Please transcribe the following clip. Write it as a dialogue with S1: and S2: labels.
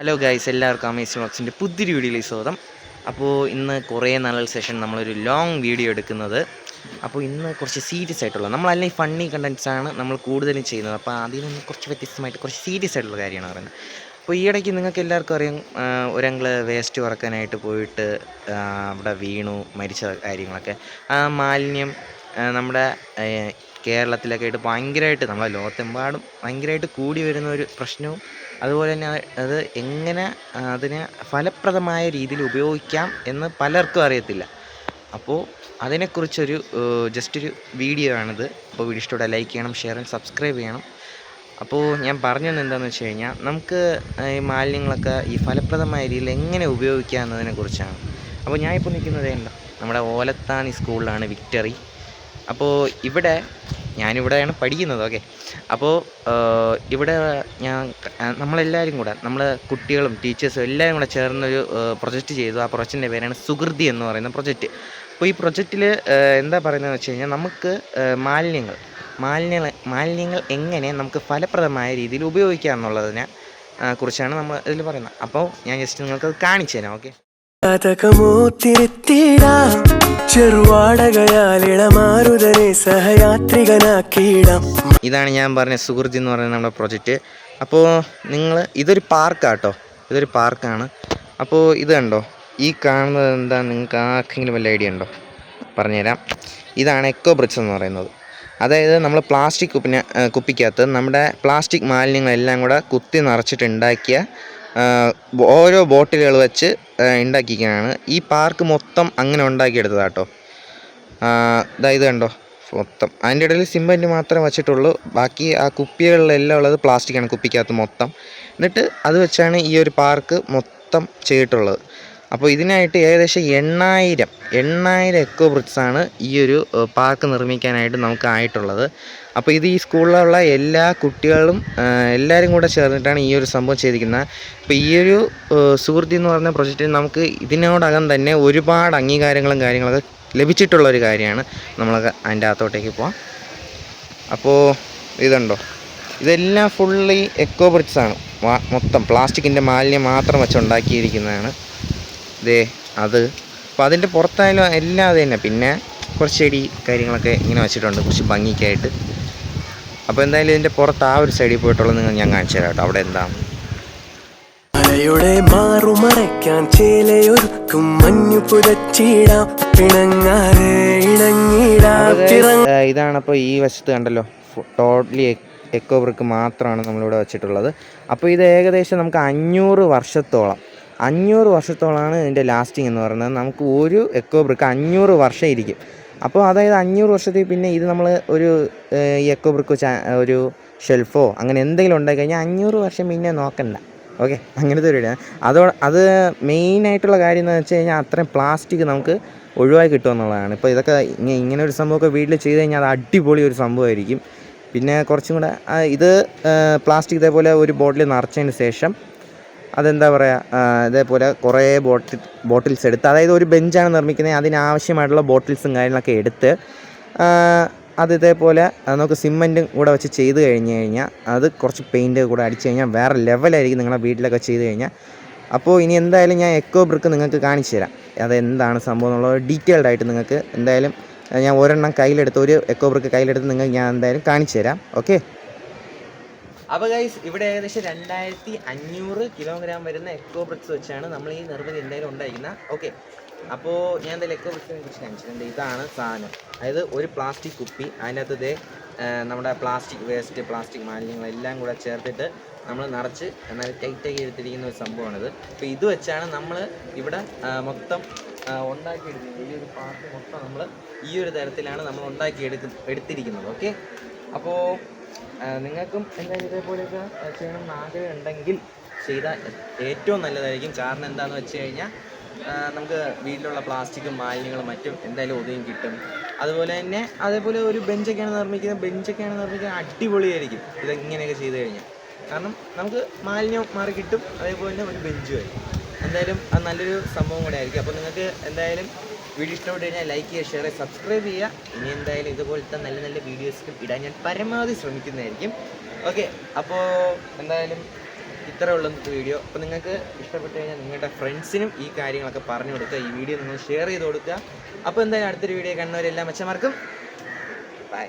S1: Hello guys എല്ലാവർക്കും amazing ബോക്സിന്റെ പുതിയൊരു വീഡിയോയിലേക്ക് സ്വാഗതം. അപ്പോൾ ഇന്ന് കുറേ നാളുകൾ സെഷൻ നമ്മളൊരു ലോങ് വീഡിയോ എടുക്കുന്നത്. അപ്പോൾ ഇന്ന് കുറച്ച് സീരിയസ് ആയിട്ടുള്ള നമ്മളല്ലെങ്കിൽ ഫണ്ണി കണ്ടൻസ് ആണ് നമ്മൾ കൂടുതലും ചെയ്യുന്നത്. അപ്പോൾ അതിൽ നിന്ന് കുറച്ച് വ്യത്യസ്തമായിട്ട് കുറച്ച് സീരിയസ് ആയിട്ടുള്ള കാര്യമാണ് പറയുന്നത്. അപ്പോൾ ഈ ഇടയ്ക്ക് നിങ്ങൾക്ക് എല്ലാവർക്കും അറിയാം ഒരങ്ങൾ വേസ്റ്റ് കുറക്കാനായിട്ട് പോയിട്ട് അവിടെ വീണു മരിച്ച കാര്യങ്ങളൊക്കെ. ആ മാലിന്യം നമ്മുടെ കേരളത്തിലൊക്കെ ആയിട്ട് ഭയങ്കരമായിട്ട് നമ്മളെ ലോകത്തെമ്പാടും ഭയങ്കരമായിട്ട് കൂടി വരുന്ന ഒരു പ്രശ്നവും അതുപോലെ തന്നെ അത് എങ്ങനെ അതിന് ഫലപ്രദമായ രീതിയിൽ ഉപയോഗിക്കാം എന്ന് പലർക്കും അറിയത്തില്ല. അപ്പോൾ അതിനെക്കുറിച്ചൊരു ജസ്റ്റ് ഒരു വീഡിയോ ആണിത്. അപ്പോൾ വീഡിയോ ഇഷ്ടത്തോടെ ലൈക്ക് ചെയ്യണം ഷെയർ ചെയ്യണം സബ്സ്ക്രൈബ് ചെയ്യണം. അപ്പോൾ ഞാൻ പറഞ്ഞു എന്താണെന്ന് വെച്ച് കഴിഞ്ഞാൽ നമുക്ക് ഈ മാലിന്യങ്ങളൊക്കെ ഈ ഫലപ്രദമായ രീതിയിൽ എങ്ങനെ ഉപയോഗിക്കാം എന്നതിനെക്കുറിച്ചാണ്. അപ്പോൾ ഞാൻ ഇപ്പോൾ നിൽക്കുന്നത് എന്താ നമ്മുടെ ഓലത്താണി സ്കൂളിലാണ് വിക്ടറി. അപ്പോൾ ഇവിടെ ഞാനിവിടെയാണ് പഠിക്കുന്നത് ഓക്കെ അപ്പോൾ ഇവിടെ ഞാൻ നമ്മളെല്ലാവരും കൂടെ നമ്മൾ കുട്ടികളും ടീച്ചേഴ്സും എല്ലാവരും കൂടെ ചേർന്നൊരു പ്രൊജക്റ്റ് ചെയ്തു. ആ പ്രൊജക്റ്റിന്റെ പേരാണ് സുഹൃതി എന്ന് പറയുന്ന പ്രൊജക്റ്റ്. അപ്പോൾ ഈ പ്രൊജക്റ്റിൽ എന്താ പറയുന്നതെന്ന് വെച്ച് കഴിഞ്ഞാൽ നമുക്ക് മാലിന്യങ്ങൾ മാലിന്യങ്ങൾ മാലിന്യങ്ങൾ എങ്ങനെ നമുക്ക് ഫലപ്രദമായ രീതിയിൽ ഉപയോഗിക്കാം എന്നുള്ളതിനെ കുറിച്ചാണ് നമ്മൾ ഇതിൽ പറയുന്നത്. അപ്പോൾ ഞാൻ ജസ്റ്റ് നിങ്ങൾക്ക് കാണിച്ചു തരാം ഓക്കെ ഇതാണ് ഞാൻ പറഞ്ഞ സുഹൃത്തി എന്ന് പറയുന്ന നമ്മുടെ പ്രൊജക്റ്റ് അപ്പോൾ നിങ്ങൾ ഇതൊരു പാർക്കാട്ടോ ഇതൊരു പാർക്കാണ് അപ്പോൾ ഇത് കണ്ടോ? ഈ കാണുന്നത് എന്താ? നിങ്ങൾക്ക് ആർക്കെങ്കിലും വല്ല ഐഡിയ ഉണ്ടോ? പറഞ്ഞുതരാം. ഇതാണ് എക്കോ ബ്രിക്സ് എന്ന് പറയുന്നത്. അതായത് നമ്മൾ പ്ലാസ്റ്റിക് കുപ്പിന് കുപ്പിക്കകത്ത് നമ്മുടെ പ്ലാസ്റ്റിക് മാലിന്യങ്ങളെല്ലാം കൂടെ കുത്തി നിറച്ചിട്ട് ഉണ്ടാക്കിയ ആ, ഓരോ ബോട്ടിലുകൾ വെച്ച് ഉണ്ടാക്കിക്കാണ് ഈ പാർക്ക് മൊത്തം അങ്ങനെ ഉണ്ടാക്കിയെടുത്തതാട്ടോ ഇതാ കണ്ടോ? മൊത്തം. അതിന്റെ ഇടയിൽ സിമെന്റ് മാത്രമേ വെച്ചിട്ടുള്ളൂ. ബാക്കി ആ കുപ്പികളിലെല്ലാം ഉള്ളത് പ്ലാസ്റ്റിക്കാണ് കുപ്പിക്കകത്ത് മൊത്തം. എന്നിട്ട് അത് വെച്ചാണ് ഈ ഒരു പാർക്ക് മൊത്തം ചെയ്തിട്ടുള്ളത്. അപ്പോൾ ഇതിനായിട്ട് ഏകദേശം എണ്ണായിരം എണ്ണായിരം എക്കോ ബ്രിഡ്സാണ് ഈ ഒരു പാർക്ക് നിർമ്മിക്കാനായിട്ട് നമുക്ക് ആയിട്ടുള്ളത്. അപ്പോൾ ഇത് ഈ സ്കൂളിലുള്ള എല്ലാ കുട്ടികളും എല്ലാവരും കൂടെ ചേർന്നിട്ടാണ് ഈ ഒരു സംഭവം ചെയ്തിരിക്കുന്നത്. അപ്പോൾ ഈ ഒരു സുഹൃത്തി എന്ന് പറഞ്ഞ പ്രൊജക്റ്റിൽ നമുക്ക് ഇതിനോടകം തന്നെ ഒരുപാട് അംഗീകാരങ്ങളും കാര്യങ്ങളൊക്കെ ലഭിച്ചിട്ടുള്ള ഒരു കാര്യമാണ്. നമ്മൾ അതിന്റെ അകത്തോട്ടേക്ക് പോവാം. അപ്പോൾ ഇതുണ്ടോ? ഇതെല്ലാം ഫുള്ളി എക്കോ ബ്രിഡ്സാണ് മൊത്തം പ്ലാസ്റ്റിക്കിന്റെ മാലിന്യം മാത്രം വെച്ച് ഉണ്ടാക്കിയിരിക്കുന്നതാണ്. ദേ അത്. അപ്പോൾ അതിന്റെ പുറത്തായാലും എല്ലാം അത് തന്നെ. പിന്നെ കുറച്ച് ചെടി കാര്യങ്ങളൊക്കെ ഇങ്ങനെ വെച്ചിട്ടുണ്ട്. കുറച്ച് ഭംഗിക്കായിട്ട്. അപ്പോൾ എന്തായാലും ഇതിന്റെ പുറത്ത് ആ ഒരു സൈഡിൽ പോയിട്ടുള്ളത് നിങ്ങൾ ഞാൻ കാണിച്ചു തരാം കേട്ടോ. അവിടെ എന്താ?
S2: മലയുടെ മാറുമറയ്ക്കാൻ ചേലയൊരുക്കും. മഞ്ഞു പിണങ്ങാതെ ഇണങ്ങിടാം.
S1: ഇതാണ് അപ്പോൾ ഈ വശത്ത് കണ്ടല്ലോ. ടോട്ടലി എക്കോ ബ്രിക്ക് മാത്രമാണ് നമ്മളിവിടെ വെച്ചിട്ടുള്ളത്. അപ്പോൾ ഇത് ഏകദേശം നമുക്ക് അഞ്ഞൂറ് വർഷത്തോളം അഞ്ഞൂറ് വർഷത്തോളമാണ് ഇതിന്റെ ലാസ്റ്റിംഗ് എന്ന് പറയുന്നത്. നമുക്ക് ഒരു എക്കോ ബ്രിക്ക് അഞ്ഞൂറ് വർഷം ഇരിക്കും. അപ്പോൾ അതായത് അഞ്ഞൂറ് വർഷത്തിൽ പിന്നെ ഇത് നമ്മൾ ഒരു എക്കോ ബ്രിക്ക് ഒരു ഷെൽഫോ അങ്ങനെ എന്തെങ്കിലും ഉണ്ടായി കഴിഞ്ഞാൽ അഞ്ഞൂറ് വർഷം പിന്നെ നോക്കണ്ട. ഓക്കെ അങ്ങനത്തെ ഒരു ഇതാണ് അതോ അത് മെയിനായിട്ടുള്ള കാര്യം എന്ന് വെച്ച് കഴിഞ്ഞാൽ അത്രയും പ്ലാസ്റ്റിക് നമുക്ക് ഒഴിവായി കിട്ടുമെന്നുള്ളതാണ് ഇപ്പോൾ ഇതൊക്കെ ഇങ്ങനെ ഒരു സംഭവമൊക്കെ വീട്ടിൽ ചെയ്ത് കഴിഞ്ഞാൽ അത് അടിപൊളി ഒരു സംഭവമായിരിക്കും. പിന്നെ കുറച്ചും കൂടെ ഇത് പ്ലാസ്റ്റിക് ഇതേപോലെ ഒരു ബോട്ടിൽ നിറച്ചതിന് ശേഷം അതെന്താ പറയുക ഇതേപോലെ കുറേ ബോട്ടിൽ ബോട്ടിൽസ് എടുത്ത് അതായത് ഒരു ബെഞ്ചാണ് നിർമ്മിക്കുന്നത് അതിനാവശ്യമായിട്ടുള്ള ബോട്ടിൽസും കാര്യങ്ങളൊക്കെ എടുത്ത് അത് ഇതേപോലെ നമുക്ക് സിമെന്റും കൂടെ വെച്ച് ചെയ്ത് കഴിഞ്ഞ് കഴിഞ്ഞാൽ അത് കുറച്ച് പെയിന്റ് കൂടെ അടിച്ച് കഴിഞ്ഞാൽ വേറെ ലെവലായിരിക്കും നിങ്ങളുടെ വീട്ടിലൊക്കെ ചെയ്ത് കഴിഞ്ഞാൽ. അപ്പോൾ ഇനി എന്തായാലും ഞാൻ എക്കോ ബ്രിക്ക് നിങ്ങൾക്ക് കാണിച്ചു തരാം അതെന്താണ് സംഭവം എന്നുള്ളത് ഡീറ്റെയിൽഡ് ആയിട്ട് നിങ്ങൾക്ക് എന്തായാലും ഞാൻ ഒരെണ്ണം കയ്യിലെടുത്ത് ഒരു എക്കോ ബ്രിക്ക് കയ്യിലെടുത്ത് നിങ്ങൾക്ക് ഞാൻ എന്തായാലും കാണിച്ചു തരാം ഓക്കെ അപ്പോൾ ഗൈസ് ഇവിടെ ഏകദേശം രണ്ടായിരത്തി അഞ്ഞൂറ് കിലോഗ്രാം വരുന്ന എക്കോ ബ്രിക്സ് വെച്ചാണ് നമ്മൾ ഈ നിർമ്മിതി എന്തായാലും ഉണ്ടായിരിക്കുന്നത് ഓക്കെ അപ്പോൾ ഞാൻ എന്തായാലും എക്കോ ബ്രിക്സിനെ കുറിച്ച് കാണിച്ചിട്ടുണ്ട് ഇതാണ് സാധനം. അതായത് ഒരു പ്ലാസ്റ്റിക് കുപ്പി. അതിനകത്ത് ഇതേ നമ്മുടെ പ്ലാസ്റ്റിക് വേസ്റ്റ് പ്ലാസ്റ്റിക് മാലിന്യങ്ങളെല്ലാം കൂടെ ചേർത്തിട്ട് നമ്മൾ നിറച്ച് എന്നാൽ ടൈറ്റാക്കി എടുത്തിരിക്കുന്ന ഒരു സംഭവമാണിത്. അപ്പോൾ ഇത് വെച്ചാണ് നമ്മൾ ഇവിടെ മൊത്തം ഉണ്ടാക്കിയെടുക്കുന്നത് ഈ ഒരു പാർട്ട് മൊത്തം നമ്മൾ ഈ ഒരു തരത്തിലാണ് നമ്മൾ ഉണ്ടാക്കി എടുക്ക എടുത്തിരിക്കുന്നത്. ഓക്കെ അപ്പോൾ നിങ്ങൾക്കും എന്തായാലും ഇതേപോലെയൊക്കെ ആ, ചെയ്യണം എന്ന് ആഗ്രഹം ഉണ്ടെങ്കിൽ ചെയ്താൽ ഏറ്റവും നല്ലതായിരിക്കും. കാരണം എന്താണെന്ന് വെച്ച് കഴിഞ്ഞാൽ നമുക്ക് വീട്ടിലുള്ള പ്ലാസ്റ്റിക്കും മാലിന്യങ്ങളും മറ്റും എന്തായാലും ഒതുങ്ങി കിട്ടും. അതുപോലെ തന്നെ അതേപോലെ ഒരു ബെഞ്ചൊക്കെയാണ് നിർമ്മിക്കുന്നത്. ബെഞ്ചൊക്കെയാണ് നിർമ്മിക്കുന്നത് അടിപൊളിയായിരിക്കും ഇതെങ്ങനെയൊക്കെ ചെയ്ത് കഴിഞ്ഞാൽ. കാരണം നമുക്ക് മാലിന്യം മാറി കിട്ടും. അതേപോലെ തന്നെ ഒരു ബെഞ്ചും ആയിരിക്കും. എന്തായാലും അത് നല്ലൊരു സംഭവം കൂടെ ആയിരിക്കും. അപ്പോൾ നിങ്ങൾക്ക് എന്തായാലും വീഡിയോ ഇഷ്ടപ്പെട്ടു കഴിഞ്ഞാൽ ലൈക്ക് ചെയ്യുക ഷെയർ ചെയ്യുക സബ്സ്ക്രൈബ് ചെയ്യുക. ഇനി എന്തായാലും ഇതുപോലത്തെ നല്ല നല്ല വീഡിയോസും ഇടാൻ ഞാൻ പരമാവധി ശ്രമിക്കുന്നതായിരിക്കും. ഓക്കെ അപ്പോൾ എന്തായാലും ഇത്രേ ഉള്ളൂ വീഡിയോ. അപ്പോൾ നിങ്ങൾക്ക് ഇഷ്ടപ്പെട്ടു കഴിഞ്ഞാൽ നിങ്ങളുടെ ഫ്രണ്ട്സിനും ഈ കാര്യങ്ങളൊക്കെ പറഞ്ഞു കൊടുക്കുക. ഈ വീഡിയോ നിങ്ങൾ ഷെയർ ചെയ്ത് കൊടുക്കുക. അപ്പോൾ എന്തായാലും അടുത്തൊരു വീഡിയോ കണ്ടവരെല്ലാം മെച്ചമാർക്കും ബൈ